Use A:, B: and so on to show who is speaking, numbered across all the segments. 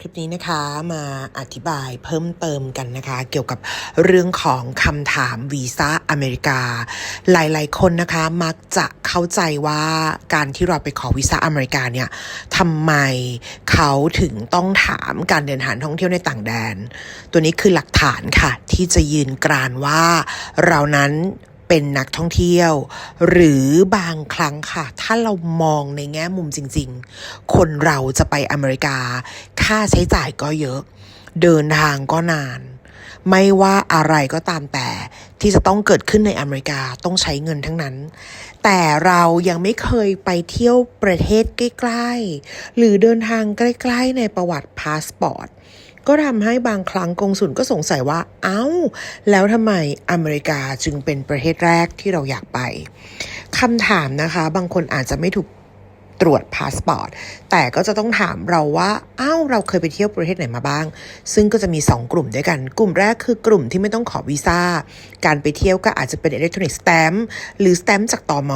A: คลิปนี้นะคะมาอธิบายเพิ่มเติมกันนะคะ เกี่ยวกับเรื่องของคำถามวีซ่าอเมริกา หลายๆ คนนะคะมักจะเข้าใจว่าการที่เราไปขอวีซ่าอเมริกาเนี่ยทำไมเขาถึงต้องถามการเดินทางท่องเที่ยวในต่างแดน ตัวนี้คือหลักฐานค่ะ ที่จะยืนกรานว่าเรานั้น เป็นนักท่องเที่ยว หรือบางครั้งค่ะ ถ้าเรามองในแง่มุมจริง ๆ คนเราจะไปอเมริกา ค่าใช้จ่ายก็เยอะ เดินทางก็นาน ไม่ว่าอะไรก็ตามแต่ที่จะต้องเกิดขึ้นในอเมริกาต้องใช้เงินทั้งนั้น แต่เรายังไม่เคยไปเที่ยวประเทศใกล้ ๆ หรือเดินทางใกล้ ๆ ในประวัติพาสปอร์ต ก็ทำให้บางครั้งกงสุลก็สงสัยว่า เอ้า แล้วทำไมอเมริกาจึงเป็นประเทศแรกที่เราอยากไปคำถามนะคะ บางคนอาจจะไม่ถูก ตรวจพาสปอร์ต แต่ก็จะต้องถามเราว่าเอ้าเราเคยไปเที่ยวประเทศไหนมาบ้าง ซึ่งก็จะมี 2 กลุ่มด้วยกัน กลุ่มแรกคือกลุ่มที่ไม่ต้องขอวีซ่า การไปเที่ยวก็อาจจะเป็นอิเล็กทรอนิกส์สแตมป์หรือสแตมป์จากตอม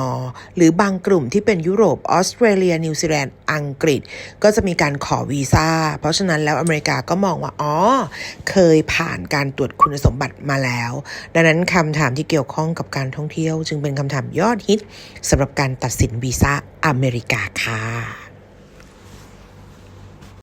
A: หรือบางกลุ่มที่เป็นยุโรปออสเตรเลีย นิวซีแลนด์ อังกฤษ ก็จะมีการขอวีซ่า เพราะฉะนั้นแล้วอเมริกาก็มองว่า อ๋อ เคยผ่านการตรวจคุณสมบัติมาแล้ว ดังนั้นคำถามที่เกี่ยวข้องกับการท่องเที่ยว จึงเป็นคำถามยอดฮิตสำหรับการตัดสินวีซ่าอเมริกา他。